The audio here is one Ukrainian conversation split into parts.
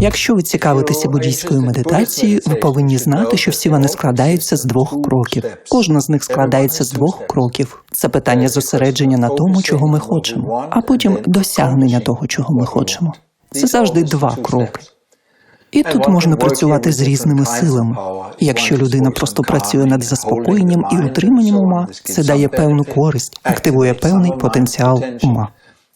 Якщо ви цікавитеся буддійською медитацією, ви повинні знати, що всі вони складаються з двох кроків. Кожна з них складається з двох кроків. Це питання зосередження на тому, чого ми хочемо, а потім досягнення того, чого ми хочемо. Це завжди два кроки. І тут можна працювати з різними силами. Якщо людина просто працює над заспокоєнням і утриманням ума, це дає певну користь, активує певний потенціал ума.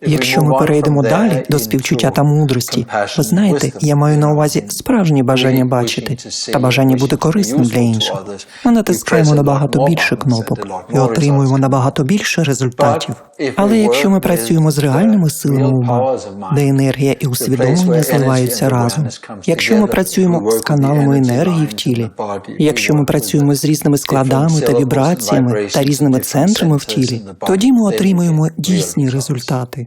Якщо ми перейдемо далі до співчуття та мудрості, ви знаєте, я маю на увазі справжнє бажання бачити та бажання бути корисним для інших. Ми натискаємо набагато більше кнопок і отримуємо набагато більше результатів. Але якщо ми працюємо з реальними силами ума, де енергія і усвідомлення зливаються разом, якщо ми працюємо з каналами енергії в тілі, якщо ми працюємо з різними складами та вібраціями та різними центрами в тілі, тоді ми отримуємо дійсні результати.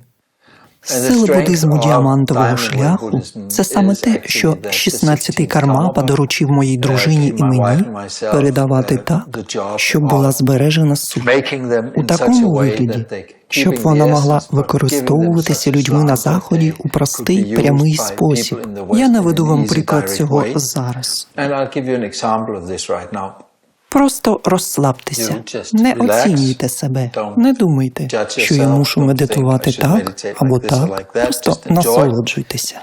Сила буддизму діамантового шляху це саме те, що 16-й кармапа доручив моїй дружині і мені передавати так, щоб була збережена суть у такому вигляді, щоб вона могла використовуватися людьми на заході у простий прямий спосіб. Я наведу вам приклад цього зараз. Просто розслабтеся, не оцінюйте себе, не думайте, що я мушу медитувати так або так. Просто насолоджуйтеся.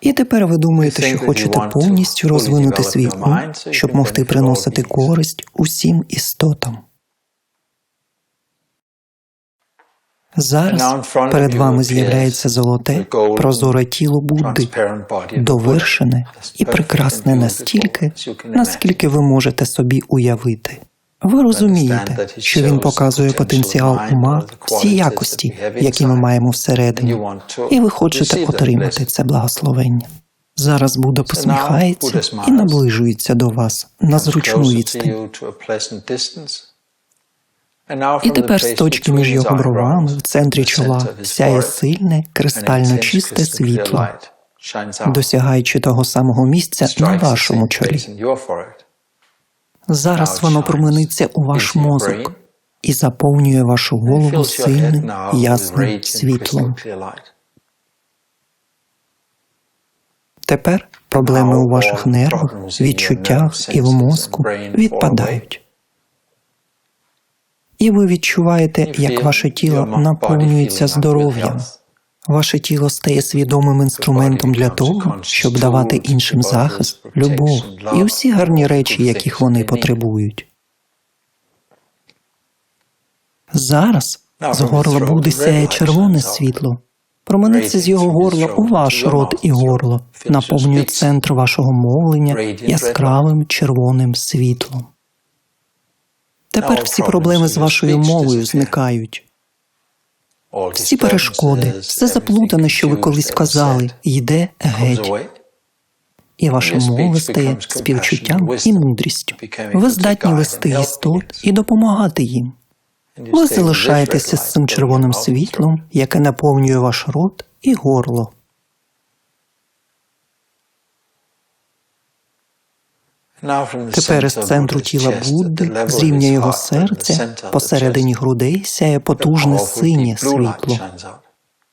І тепер ви думаєте, що хочете повністю розвинути свій ум, щоб могти приносити користь усім істотам. Зараз перед вами з'являється золоте, прозоре тіло Будди, довершене і прекрасне настільки, наскільки ви можете собі уявити. Ви розумієте, що він показує потенціал ума, всі якості, які ми маємо всередині, і ви хочете отримати це благословення. Зараз Будда посміхається і наближується до вас на зручну відстань. І тепер з точки між його бровами в центрі чола сяє сильне, кристально чисте світло, досягаючи того самого місця на вашому чолі. Зараз воно промениться у ваш мозок і заповнює вашу голову сильним, ясним світлом. Тепер проблеми у ваших нервах, відчуттях і в мозку відпадають. І ви відчуваєте, як ваше тіло наповнюється здоров'ям. Ваше тіло стає свідомим інструментом для того, щоб давати іншим захист, любов і усі гарні речі, яких вони потребують. Зараз з горла Будди сяє червоне світло. Промениться з його горла у ваш рот і горло, наповнює центр вашого мовлення яскравим червоним світлом. Тепер всі проблеми з вашою мовою зникають. Всі перешкоди, все заплутане, що ви колись казали, йде геть. І ваша мова стає співчуттям і мудрістю. Ви здатні вести істот і допомагати їм. Ви залишаєтеся з цим червоним світлом, яке наповнює ваш рот і горло. Тепер із центру тіла Будди, з рівня його серця, посередині грудей сяє потужне синє світло.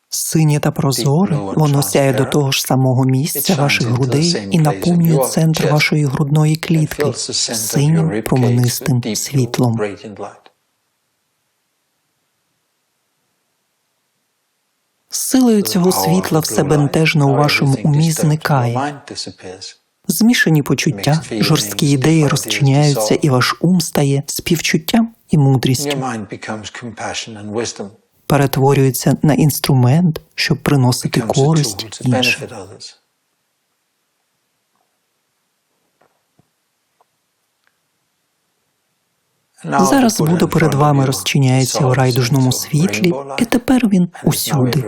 Синє та прозоре, воно сяє до того ж самого місця ваших грудей і наповнює центр вашої грудної клітки синім променистим світлом. Силою цього світла все бентежно у вашому умі зникає. Змішані почуття, жорсткі ідеї розчиняються, і ваш ум стає співчуттям і мудрістю. Перетворюється на інструмент, щоб приносити користь іншим. Зараз Будда перед вами розчиняється у райдужному світлі, і тепер він усюди.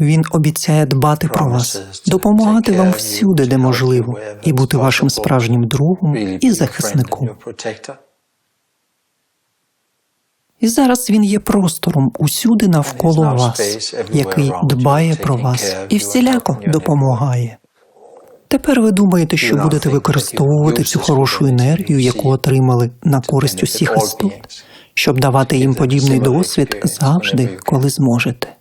Він обіцяє дбати про вас, допомагати вам всюди, де можливо, і бути вашим справжнім другом і захисником. І зараз він є простором усюди навколо вас, який дбає про вас і всіляко допомагає. Тепер ви думаєте, що будете використовувати цю хорошу енергію, яку отримали на користь усіх істот, щоб давати їм подібний досвід завжди, коли зможете.